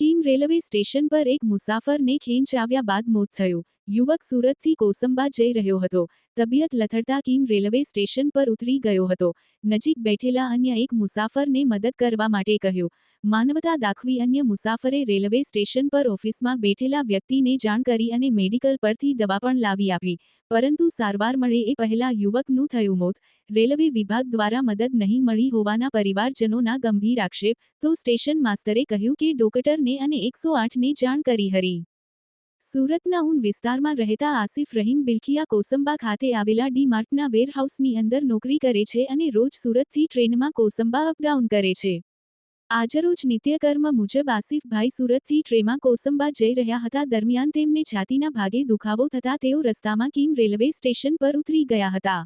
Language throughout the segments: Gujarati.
કીમ રેલવે સ્ટેશન પર એક મુસાફરને ખેંચ આવ્યા બાદ મોત થયું. યુવક સુરતથી કોસંબા જઈ રહ્યો હતો. તબિયત લથડતા કીમ રેલવે સ્ટેશન પર ઉતરી ગયો હતો. નજીક બેઠેલા અન્ય એક મુસાફરને મદદ કરવા માટે કહ્યું, માનવતા દાખવી અન્ય મુસાફરે રેલવે સ્ટેશન પર ઓફિસમાં બેઠેલા વ્યક્તિને જાણ કરી અને મેડિકલ પરથી દવા પણ લાવી આપી. પરંતુ સારવાર મળે એ પહેલા યુવકનું થયું મોત. રેલવે વિભાગ દ્વારા મદદ નહીં મળી હોવાના પરિવારજનોના ગંભીર આક્ષેપ, તો સ્ટેશન માસ્તરે કહ્યું કે ડોક્ટરને અને એકસો આઠને જાણ કરી હરી સુરતના ઉન વિસ્તારમાં રહેતા આસિફ રહીમ બિલખિયા કોસંબા ખાતે આવેલા ડી માર્ટના વેરહાઉસની અંદર નોકરી કરે છે અને રોજ સુરતથી ટ્રેનમાં કોસંબા અપડાઉન કરે છે. આજરોજ નિત્યકર્મ મુજબ આસિફભાઈ સુરતથી ટ્રેમાં કોસંબા જઈ રહ્યા હતા દરમિયાન તેમને છાતીના ભાગે દુખાવો થતાં તેઓ રસ્તામાં કિમ રેલવે સ્ટેશન પર ઉતરી ગયા હતા.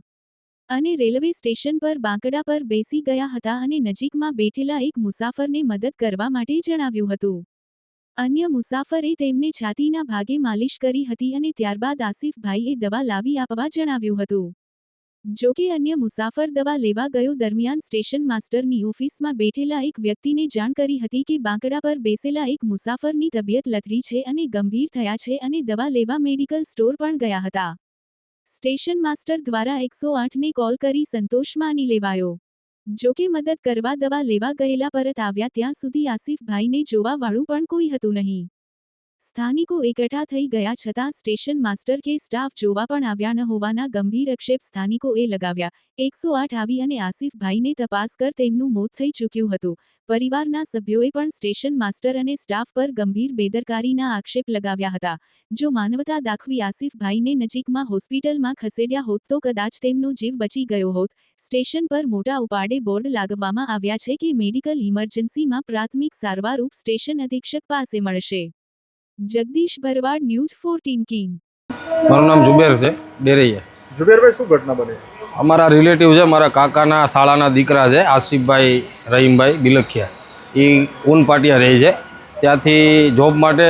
અને રેલવે સ્ટેશન પર બાંકડા પર બેસી ગયા હતા અને નજીકમાં બેઠેલા એક મુસાફરને મદદ કરવા માટે જણાવ્યું હતું. અન્ય મુસાફરે તેમને છાતીના ભાગે માલિશ કરી હતી અને ત્યારબાદ આસિફભાઈએ દવા લાવી આપવા જણાવ્યું હતું. જો કે અન્ય મુસાફર દવા લેવા ગયો દરમિયાન સ્ટેશન માસ્ટરની ઓફિસમાં બેઠેલા એક વ્યક્તિને જાણ કરી હતી કે બાંકડા પર બેસેલા એક મુસાફરની તબિયત લથરી છે અને ગંભીર થયા છે અને દવા લેવા મેડિકલ સ્ટોર પણ ગયા હતા. સ્ટેશન માસ્ટર દ્વારા એકસો આઠને કોલ કરી સંતોષ માની લેવાયો. જો કે મદદ કરવા દવા લેવા ગયેલા પરત આવ્યા ત્યાં સુધી આસિફભાઈને જોવાવાળું પણ કોઈ હતું નહીં. સ્થાનિકો એકઠા થઈ ગયા છતાં સ્ટેશન માસ્ટર કે સ્ટાફ જોવા પણ આવ્યા ન હોવાના ગંભીર આક્ષેપ સ્થાનિકોએ લગાવ્યા. એકસો આઠ આવી અને આસિફભાઈને તપાસ કર તેમનું મોત થઈ ચૂક્યું હતું. પરિવારના સભ્યોએ પણ સ્ટેશન માસ્ટર અને સ્ટાફ પર ગંભીર બેદરકારીના આક્ષેપ લગાવ્યા હતા. જો માનવતા દાખવી આસિફભાઈને નજીકમાં હોસ્પિટલમાં ખસેડ્યા હોત તો કદાચ તેમનો જીવ બચી ગયો હોત. સ્ટેશન પર મોટા ઉપાડે બોર્ડ લાગવામાં આવ્યા છે કે મેડિકલ ઇમરજન્સીમાં પ્રાથમિક સારવાર ઉપ સ્ટેશન અધિક્ષક પાસે મળશે. Jagdish Bharwad news fourteen king મારું નામ જુબેર છે ડેરૈયા. જુબેરભાઈ શું ઘટના બની? અમારા રિલેટિવ છે મારા કાકાના શાળાના દીકરા છે આસિફભાઈ રહીમભાઈ બિલખિયા. એ ઉનપાટિયા રહે છે. ત્યાંથી જોબ માટે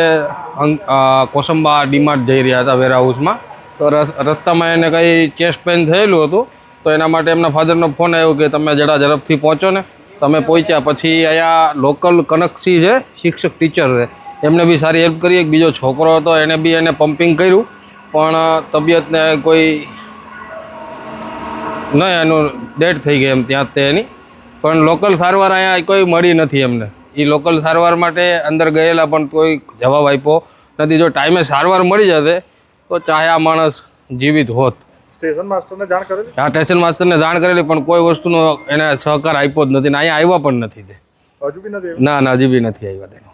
કોસંબા ડીમાર્ટ જઈ રહ્યા હતા વેરહાઉસમાં. તો રસ રસ્તામાં એને કંઈ ચેસ્ટ પેન થયેલું હતું તો એના માટે એમના ફાધરનો ફોન આવ્યો કે તમે જરા ઝડપથી પહોંચો ને. તમે પહોંચ્યા પછી અહીંયા લોકલ કનકસી છે શિક્ષક ટીચર છે. એમને બી સારી હેલ્પ કરી. એક બીજો છોકરો હતો એને બી એને પમ્પિંગ કર્યું. પણ તબિયતને કોઈ નહીં એનું ડેડ થઈ ગઈ એમ ત્યાં જ તે એની. પણ લોકલ સારવાર અહીંયા કોઈ મળી નથી એમને. એ લોકલ સારવાર માટે અંદર ગયેલા પણ કોઈ જવાબ આપ્યો નથી. જો ટાઈમે સારવાર મળી જતે તો ચાહે આ માણસ જીવિત હોત. સ્ટેશન માસ્ટરને જાણ કરેલી? હા સ્ટેશન માસ્ટરને જાણ કરેલી પણ કોઈ વસ્તુનો એને સહકાર આપ્યો જ નથી ને અહીંયા આવ્યા પણ નથી તે. હજુ બી નથી ના ના હજી બી નથી આવ્યા તેનો.